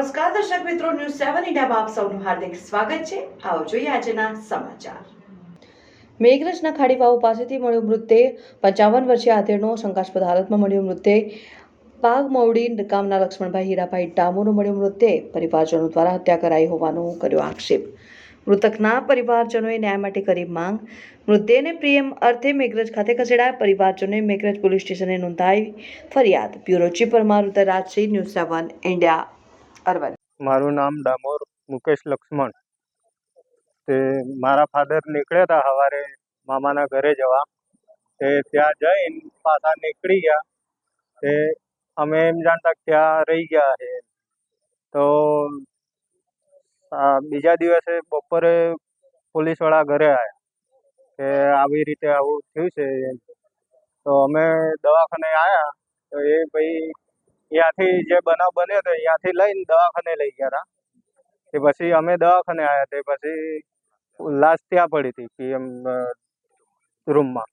દર્શક મિત્રો ન્યૂઝ સેવન ઇન્ડિયામાં આપ સૌનું હાર્દિક સ્વાગત છે. આવો જોઈએ આજના સમાચાર. મેઘરજના ખાડીવાવ પાસેથી મળ્યો મૃતદેહ. પંચાવન વર્ષીય આધેડનો શંકાસ્પદ હાલતમાં મળ્યો મૃતદેહ. પાગમૌડી ગામના લક્ષ્મણભાઈ હીરાભાઈ ડામોનો મળ્યો મૃતદેહ. પરિવારજનો દ્વારા હત્યા કરાઈ હોવાનો કર્યો આક્ષેપ. મૃતકના પરિવારજનોએ ન્યાય માટે કરી માંગ. મૃતદેહને પ્રિયમ અર્થે મેઘરજ ખાતે ખસેડાયા. પરિવારજનોએ મેઘરજ પોલીસ સ્ટેશને નોંધાવી ફરિયાદ. Bureau chief Parmar Uttarrajsinh news seven India Aravalli. મારું નામ ડામોર મુકેશ લક્ષ્મણ. તે મારા ફાધર નીકળ્યા હતા સવારે મામાના ઘરે જવા. તે ત્યાં જઈને પાછા નીકળી ગયા. તે અમે એમ જાણતા ત્યાં રહી ગયા છે. તો બીજા દિવસે બપોરે પોલીસવાળા ઘરે આવ્યા કે આવી રીતે આવું થયું છે. તો અમે દવાખાને આવ્યા તો એ ભાઈ ત્યાંથી જે બનાવ બન્યો હતો ત્યાંથી લઈને દવાખાને લઈ ગયા હતા. તે પછી અમે દવાખાને આવ્યા તે પછી લાશ ત્યાં પડી હતી પીએમ રૂમમાં.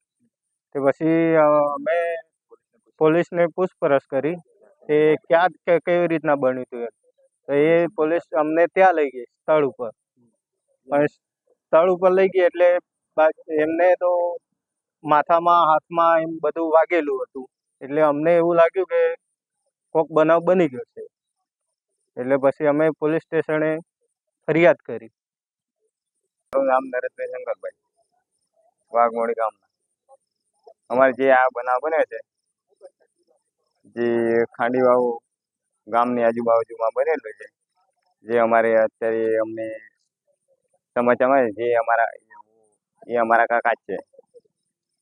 તે પછી અમે પોલીસને પૂછપરછ કરી તે ક્યાં, કે કેવી રીતના બન્યું હતું તો એ પોલીસ અમને ત્યાં લઈ ગઈ સ્થળ ઉપર. પણ સ્થળ ઉપર લઈ ગઈ એટલે એમને તો માથામાં, હાથમાં એમ બધું વાગેલું હતું. એટલે અમને એવું લાગ્યું કે કોક બનાવ બની ગયો છે. એટલે પછી અમે પોલીસ સ્ટેશને ફરિયાદ કરી. મારું નામ નરેશભાઈ શંકરભાઈ વાઘમોડી ગામના. અમારે જે આ બનાવ બને છે, જે ખાંડીવાવ ગામની આજુબાજુમાં બનેલો છે, જે અમારે અત્યારે અમને સમાચારમાં જે અમારા, એ અમારા કાકા છે.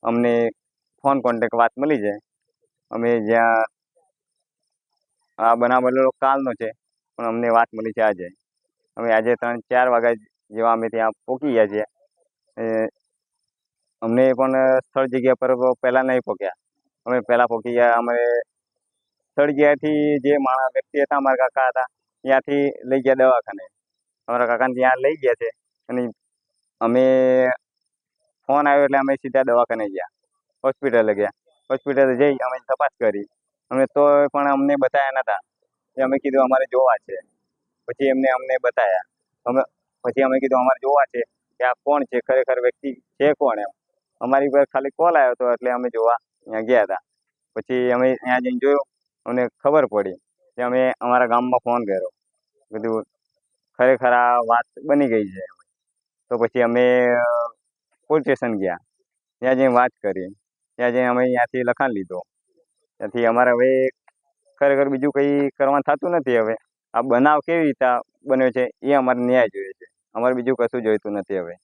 અમને ફોન કોન્ટેક વાત મળી છે અમે જ્યાં આ બનાવ બનેલો કાલનો છે, પણ અમને વાત મળી છે આજે. અમે આજે ત્રણ ચાર વાગ્યા જેવા અમે ત્યાં પહોંચી ગયા છીએ. અમને પણ સ્થળ જગ્યા પર પહેલાં નહીં પહોંચ્યા અમે પહેલાં પહોંચી ગયા, અમે સ્થળ જગ્યાથી જે માણસ વ્યક્તિ હતા, અમારા કાકા હતા, ત્યાંથી લઈ ગયા દવાખાને. અમારા કાકાને ત્યાં લઈ ગયા છે, અને અમે ફોન આવ્યો એટલે અમે સીધા દવાખાને ગયા. હોસ્પિટલે ગયા. હોસ્પિટલે જઈ અમે તપાસ કરી. અમે તો પણ અમને બતાવ્યા નતા. એ અમે કીધું અમારે જોવા છે. પછી એમને અમને બતાવ્યા અમે, પછી અમે કીધું અમારે જોવા છે કે આ કોણ છે? ખરેખર વ્યક્તિ છે કોણ એમ? અમારી પર ખાલી કોલ આવ્યો હતો એટલે અમે જોવા ત્યાં ગયા હતા. પછી અમે ત્યાં જઈને જોયું, અમને ખબર પડી કે અમે અમારા ગામમાં ફોન કર્યો. કીધું, ખરેખર આ વાત બની ગઈ છે. તો પછી અમે પોલીસ સ્ટેશન ગયા. ત્યાં જઈને વાત કરી. ત્યાં જઈને અમે ત્યાંથી લખાણ લીધો. ત્યાંથી અમારે હવે ખરેખર બીજું કંઈ કરવાનું થતું નથી હવે. આ બનાવ કેવી રીતે બન્યો છે એ અમારે ન્યાય જોઈએ છે. અમારે બીજું કશું જોઈતું નથી હવે.